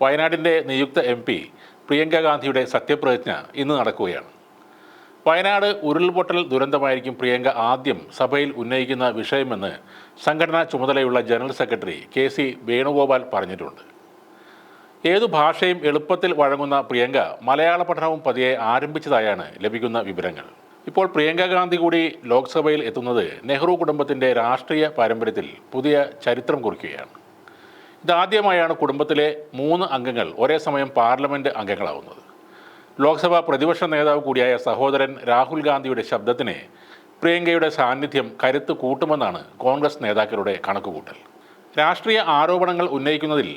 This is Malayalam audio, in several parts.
വയനാടിന്റെ നിയുക്ത എം പി പ്രിയങ്ക ഗാന്ധിയുടെ സത്യപ്രതിജ്ഞ ഇന്ന് നടക്കുകയാണ്. വയനാട് ഉരുൾപൊട്ടൽ ദുരന്തമായിരിക്കും പ്രിയങ്ക ആദ്യം സഭയിൽ ഉന്നയിക്കുന്ന വിഷയമെന്ന് സംഘടനാ ചുമതലയുള്ള general secretary K C Venugopal പറഞ്ഞിട്ടുണ്ട്. ഏതു ഭാഷയും എളുപ്പത്തിൽ വഴങ്ങുന്ന പ്രിയങ്ക മലയാള പഠനവും പതിയെ ആരംഭിച്ചതായാണ് ലഭിക്കുന്ന വിവരങ്ങൾ. ഇപ്പോൾ പ്രിയങ്ക ഗാന്ധി കൂടി ലോക്സഭയിൽ എത്തുന്നത് നെഹ്റു കുടുംബത്തിന്റെ രാഷ്ട്രീയ പാരമ്പര്യത്തിൽ പുതിയ ചരിത്രം കുറിക്കുകയാണ്. ഇതാദ്യമായാണ് കുടുംബത്തിലെ മൂന്ന് അംഗങ്ങൾ ഒരേ സമയം പാർലമെന്റ് അംഗങ്ങളാവുന്നത്. ലോക്സഭാ പ്രതിപക്ഷ നേതാവ് കൂടിയായ സഹോദരൻ രാഹുൽ ഗാന്ധിയുടെ ശബ്ദത്തിന് പ്രിയങ്കയുടെ സാന്നിധ്യം കരുത്ത് കൂട്ടുമെന്നാണ് കോൺഗ്രസ് നേതാക്കളുടെ കണക്കുകൂട്ടൽ. രാഷ്ട്രീയ ആരോപണങ്ങൾ ഉന്നയിക്കുന്നതിൽ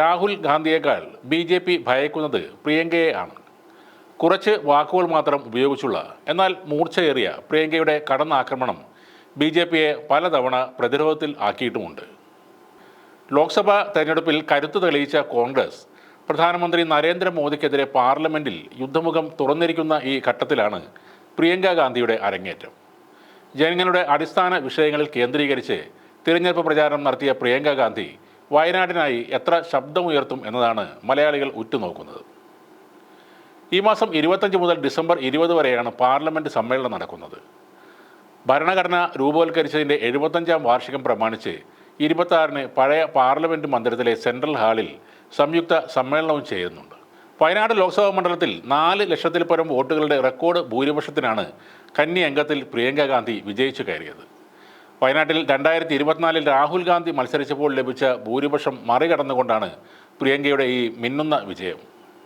രാഹുൽ ഗാന്ധിയേക്കാൾ ബി ജെ പി ഭയക്കുന്നത് പ്രിയങ്കയെ ആണ്. കുറച്ച് വാക്കുകൾ മാത്രം ഉപയോഗിച്ചുള്ള എന്നാൽ മൂർച്ചയേറിയ പ്രിയങ്കയുടെ കടന്നാക്രമണം ബി ജെ പിയെ പലതവണ പ്രതിരോധത്തിൽ ആക്കിയിട്ടുമുണ്ട്. ലോക്സഭാ തെരഞ്ഞെടുപ്പിൽ കരുത്ത് തെളിയിച്ച കോൺഗ്രസ് പ്രധാനമന്ത്രി നരേന്ദ്രമോദിക്കെതിരെ പാർലമെന്റിൽ യുദ്ധമുഖം തുറന്നിരിക്കുന്ന ഈ ഘട്ടത്തിലാണ് പ്രിയങ്ക ഗാന്ധിയുടെ അരങ്ങേറ്റം. ജനങ്ങളുടെ അടിസ്ഥാന വിഷയങ്ങളിൽ കേന്ദ്രീകരിച്ച് തിരഞ്ഞെടുപ്പ് പ്രചാരണം നടത്തിയ പ്രിയങ്ക ഗാന്ധി വയനാടിനായി എത്ര ശബ്ദമുയർത്തും എന്നതാണ് മലയാളികൾ ഉറ്റുനോക്കുന്നത്. ഈ മാസം ഇരുപത്തഞ്ച് മുതൽ ഡിസംബർ ഇരുപത് വരെയാണ് പാർലമെന്റ് സമ്മേളനം നടക്കുന്നത്. ഭരണഘടന രൂപവൽക്കരിച്ചതിന്റെ എഴുപത്തഞ്ചാം വാർഷികം പ്രമാണിച്ച് ഇരുപത്തി പഴയ പാർലമെന്റ് മന്ദിരത്തിലെ സെൻട്രൽ ഹാളിൽ സംയുക്ത സമ്മേളനവും ചെയ്യുന്നുണ്ട്. വയനാട് ലോക്സഭാ മണ്ഡലത്തിൽ നാല് ലക്ഷത്തിൽ പരം വോട്ടുകളുടെ റെക്കോർഡ് ഭൂരിപക്ഷത്തിനാണ് കന്നി അംഗത്തിൽ പ്രിയങ്ക ഗാന്ധി വിജയിച്ചു കയറിയത്. വയനാട്ടിൽ രണ്ടായിരത്തി ഇരുപത്തിനാലിൽ രാഹുൽ ഗാന്ധി മത്സരിച്ചപ്പോൾ ലഭിച്ച ഭൂരിപക്ഷം മറികടന്നുകൊണ്ടാണ് പ്രിയങ്കയുടെ ഈ മിന്നുന്ന വിജയം.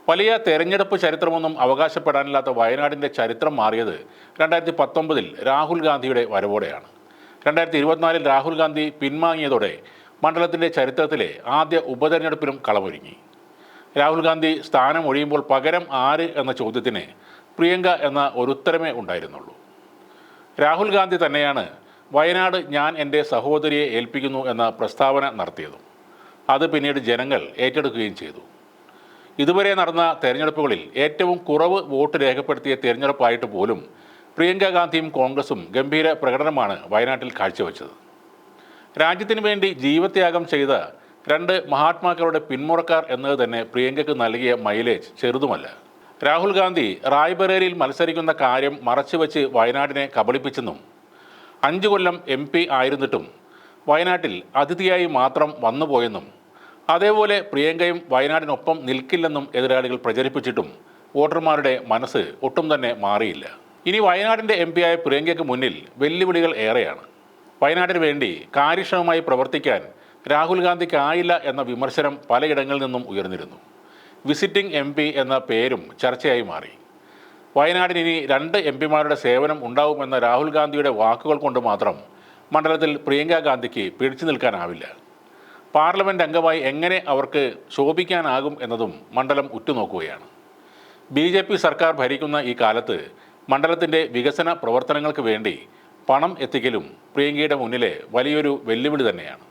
വലിയ തെരഞ്ഞെടുപ്പ് ചരിത്രമൊന്നും അവകാശപ്പെടാനില്ലാത്ത വയനാടിന്റെ ചരിത്രം മാറിയത് രണ്ടായിരത്തി പത്തൊമ്പതിൽ രാഹുൽ ഗാന്ധിയുടെ വരവോടെയാണ്. രണ്ടായിരത്തി ഇരുപത്തിനാലിൽ രാഹുൽ ഗാന്ധി പിൻവാങ്ങിയതോടെ മണ്ഡലത്തിന്റെ ചരിത്രത്തിലെ ആദ്യ ഉപതെരഞ്ഞെടുപ്പിലും കളമൊരുങ്ങി. രാഹുൽ ഗാന്ധി സ്ഥാനം ഒഴിയുമ്പോൾ പകരം ആര് എന്ന ചോദ്യത്തിന് പ്രിയങ്ക എന്ന ഒരുത്തരമേ ഉണ്ടായിരുന്നുള്ളൂ. രാഹുൽ ഗാന്ധി തന്നെയാണ് വയനാട് ഞാൻ എന്റെ സഹോദരിയെ ഏൽപ്പിക്കുന്നു എന്ന പ്രസ്താവന നടത്തിയതും. അത് പിന്നീട് ജനങ്ങൾ ഏറ്റെടുക്കുകയും ചെയ്തു. ഇതുവരെ നടന്ന തെരഞ്ഞെടുപ്പുകളിൽ ഏറ്റവും കുറവ് വോട്ട് രേഖപ്പെടുത്തിയ തെരഞ്ഞെടുപ്പായിട്ട് പോലും പ്രിയങ്ക ഗാന്ധിയും കോൺഗ്രസും ഗംഭീര പ്രകടനമാണ് വയനാട്ടിൽ കാഴ്ചവെച്ചത്. രാജ്യത്തിനു വേണ്ടി ജീവത്യാഗം ചെയ്ത രണ്ട് മഹാത്മാക്കളുടെ പിന്മുറക്കാർ എന്നത് തന്നെ പ്രിയങ്കയ്ക്ക് നൽകിയ മൈലേജ് ചെറുതുമല്ല. രാഹുൽ ഗാന്ധി റായ്ബറേലിയിൽ മത്സരിക്കുന്ന കാര്യം മറച്ചുവെച്ച് വയനാടിനെ കബളിപ്പിച്ചെന്നും അഞ്ചു കൊല്ലം എം പി ആയിരുന്നിട്ടും വയനാട്ടിൽ അതിഥിയായി മാത്രം വന്നുപോയെന്നും അതേപോലെ പ്രിയങ്കയും വയനാടിനൊപ്പം നിൽക്കില്ലെന്നും എതിരാളികൾ പ്രചരിപ്പിച്ചിട്ടും വോട്ടർമാരുടെ മനസ്സ് ഒട്ടും തന്നെ മാറിയില്ല. ഇനി വയനാടിന്റെ എം പിയായ പ്രിയങ്കയ്ക്ക് മുന്നിൽ വെല്ലുവിളികൾ ഏറെയാണ്. വയനാടിന് വേണ്ടി കാര്യക്ഷമമായി പ്രവർത്തിക്കാൻ രാഹുൽ ഗാന്ധിക്ക് ആയില്ല എന്ന വിമർശനം പലയിടങ്ങളിൽ നിന്നും ഉയർന്നിരുന്നു. വിസിറ്റിംഗ് എം പി എന്ന പേരും ചർച്ചയായി മാറി. വയനാടിന് ഇനി രണ്ട് എം പിമാരുടെ സേവനം ഉണ്ടാവുമെന്ന രാഹുൽ ഗാന്ധിയുടെ വാക്കുകൾ കൊണ്ട് മാത്രം മണ്ഡലത്തിൽ പ്രിയങ്ക ഗാന്ധിക്ക് പിടിച്ചു നിൽക്കാനാവില്ല. പാർലമെന്റ് അംഗമായി എങ്ങനെ അവർക്ക് ശോഭിക്കാനാകും എന്നതും മണ്ഡലം ഉറ്റുനോക്കുകയാണ്. ബി സർക്കാർ ഭരിക്കുന്ന ഈ കാലത്ത് മണ്ഡലത്തിന്റെ വികസന പ്രവർത്തനങ്ങൾക്ക് വേണ്ടി പണം എത്തിക്കലും പ്രിയങ്കയുടെ മുന്നിലെ വലിയൊരു വെല്ലുവിളി തന്നെയാണ്.